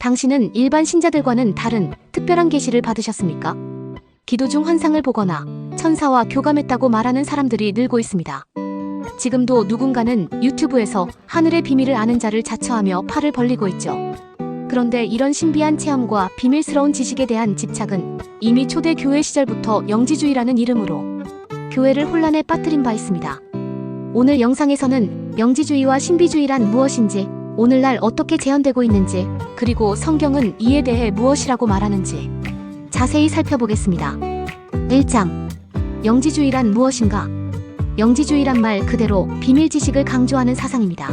당신은 일반 신자들과는 다른 특별한 계시를 받으셨습니까? 기도 중 환상을 보거나 천사와 교감했다고 말하는 사람들이 늘고 있습니다. 지금도 누군가는 유튜브에서 하늘의 비밀을 아는 자를 자처하며 팔을 벌리고 있죠. 그런데 이런 신비한 체험과 비밀스러운 지식에 대한 집착은 이미 초대 교회 시절부터 영지주의라는 이름으로 교회를 혼란에 빠뜨린 바 있습니다. 오늘 영상에서는 영지주의와 신비주의란 무엇인지, 오늘날 어떻게 재현되고 있는지, 그리고 성경은 이에 대해 무엇이라고 말하는지 자세히 살펴보겠습니다. 1장 영지주의란 무엇인가? 영지주의란 말 그대로 비밀 지식을 강조하는 사상입니다.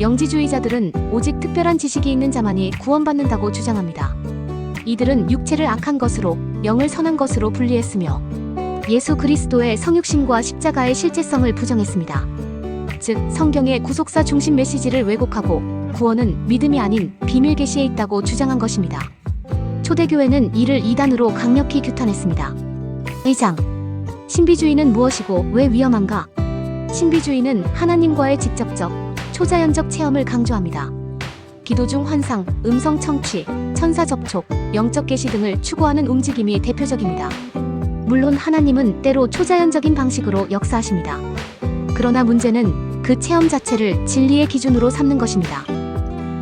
영지주의자들은 오직 특별한 지식이 있는 자만이 구원받는다고 주장합니다. 이들은 육체를 악한 것으로 영을 선한 것으로 분리했으며 예수 그리스도의 성육신과 십자가의 실제성을 부정했습니다. 즉 성경의 구속사 중심 메시지를 왜곡하고 구원은 믿음이 아닌 비밀 계시에 있다고 주장한 것입니다. 초대교회는 이를 이단으로 강력히 규탄했습니다. 2장 신비주의는 무엇이고 왜 위험한가? 신비주의는 하나님과의 직접적, 초자연적 체험을 강조합니다. 기도 중 환상, 음성 청취, 천사 접촉, 영적 계시 등을 추구하는 움직임이 대표적입니다. 물론 하나님은 때로 초자연적인 방식으로 역사하십니다. 그러나 문제는 그 체험 자체를 진리의 기준으로 삼는 것입니다.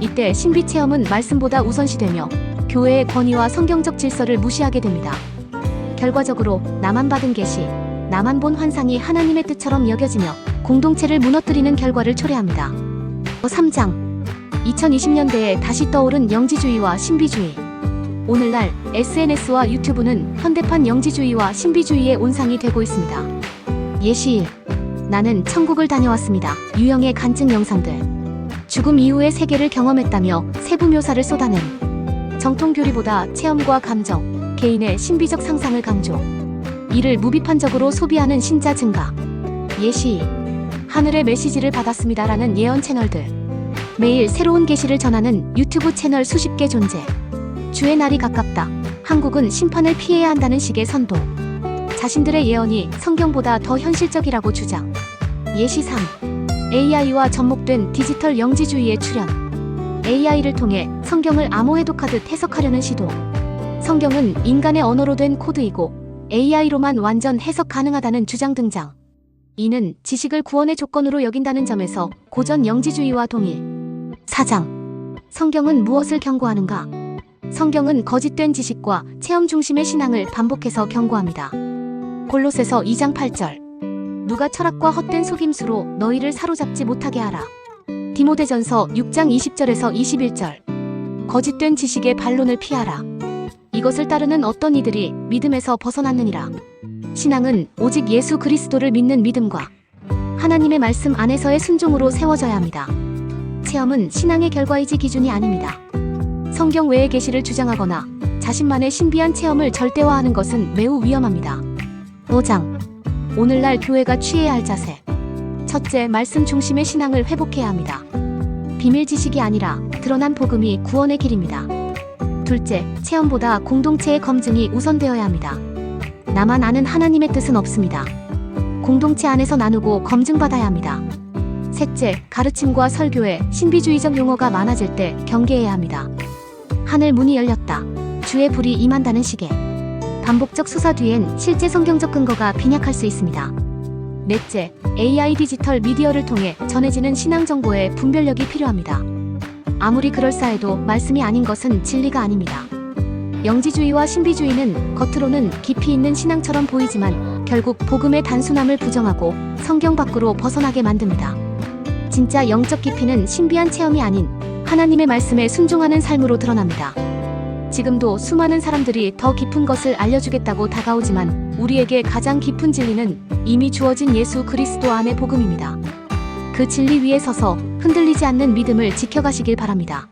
이때 신비 체험은 말씀보다 우선시되며 교회의 권위와 성경적 질서를 무시하게 됩니다. 결과적으로 나만 받은 계시, 나만 본 환상이 하나님의 뜻처럼 여겨지며 공동체를 무너뜨리는 결과를 초래합니다. 3장 2020년대에 다시 떠오른 영지주의와 신비주의 오늘날 SNS와 유튜브는 현대판 영지주의와 신비주의의 온상이 되고 있습니다. 예시 1. 나는 천국을 다녀왔습니다. 유형의 간증 영상들. 죽음 이후의 세계를 경험했다며 세부 묘사를 쏟아낸 정통 교리보다 체험과 감정, 개인의 신비적 상상을 강조. 이를 무비판적으로 소비하는 신자 증가. 예시 2. 하늘의 메시지를 받았습니다라는 예언 채널들. 매일 새로운 계시를 전하는 유튜브 채널 수십 개 존재. 주의 날이 가깝다. 한국은 심판을 피해야 한다는 식의 선도. 자신들의 예언이 성경보다 더 현실적이라고 주장. 예시 3. AI와 접목된 디지털 영지주의의 출현. AI를 통해 성경을 암호 해독하듯 해석하려는 시도. 성경은 인간의 언어로 된 코드이고 AI로만 완전 해석 가능하다는 주장 등장. 이는 지식을 구원의 조건으로 여긴다는 점에서 고전 영지주의와 동일. 4장. 성경은 무엇을 경고하는가? 성경은 거짓된 지식과 체험 중심의 신앙을 반복해서 경고합니다. 골로새서 2장 8절. 누가 철학과 헛된 속임수로 너희를 사로잡지 못하게 하라. 디모데전서 6장 20절에서 21절. 거짓된 지식의 반론을 피하라. 이것을 따르는 어떤 이들이 믿음에서 벗어났느니라. 신앙은 오직 예수 그리스도를 믿는 믿음과 하나님의 말씀 안에서의 순종으로 세워져야 합니다. 체험은 신앙의 결과이지 기준이 아닙니다. 성경 외의 계시를 주장하거나 자신만의 신비한 체험을 절대화하는 것은 매우 위험합니다. 5장. 오늘날 교회가 취해야 할 자세. 첫째, 말씀 중심의 신앙을 회복해야 합니다. 비밀 지식이 아니라 드러난 복음이 구원의 길입니다. 둘째, 체험보다 공동체의 검증이 우선되어야 합니다. 나만 아는 하나님의 뜻은 없습니다. 공동체 안에서 나누고 검증받아야 합니다. 셋째, 가르침과 설교에 신비주의적 용어가 많아질 때 경계해야 합니다. 하늘 문이 열렸다. 주의 불이 임한다는 식의 반복적 수사 뒤엔 실제 성경적 근거가 빈약할 수 있습니다. 넷째, AI 디지털 미디어를 통해 전해지는 신앙 정보의 분별력이 필요합니다. 아무리 그럴싸해도 말씀이 아닌 것은 진리가 아닙니다. 영지주의와 신비주의는 겉으로는 깊이 있는 신앙처럼 보이지만 결국 복음의 단순함을 부정하고 성경 밖으로 벗어나게 만듭니다. 진짜 영적 깊이는 신비한 체험이 아닌 하나님의 말씀에 순종하는 삶으로 드러납니다. 지금도 수많은 사람들이 더 깊은 것을 알려주겠다고 다가오지만 우리에게 가장 깊은 진리는 이미 주어진 예수 그리스도 안의 복음입니다. 그 진리 위에 서서 흔들리지 않는 믿음을 지켜가시길 바랍니다.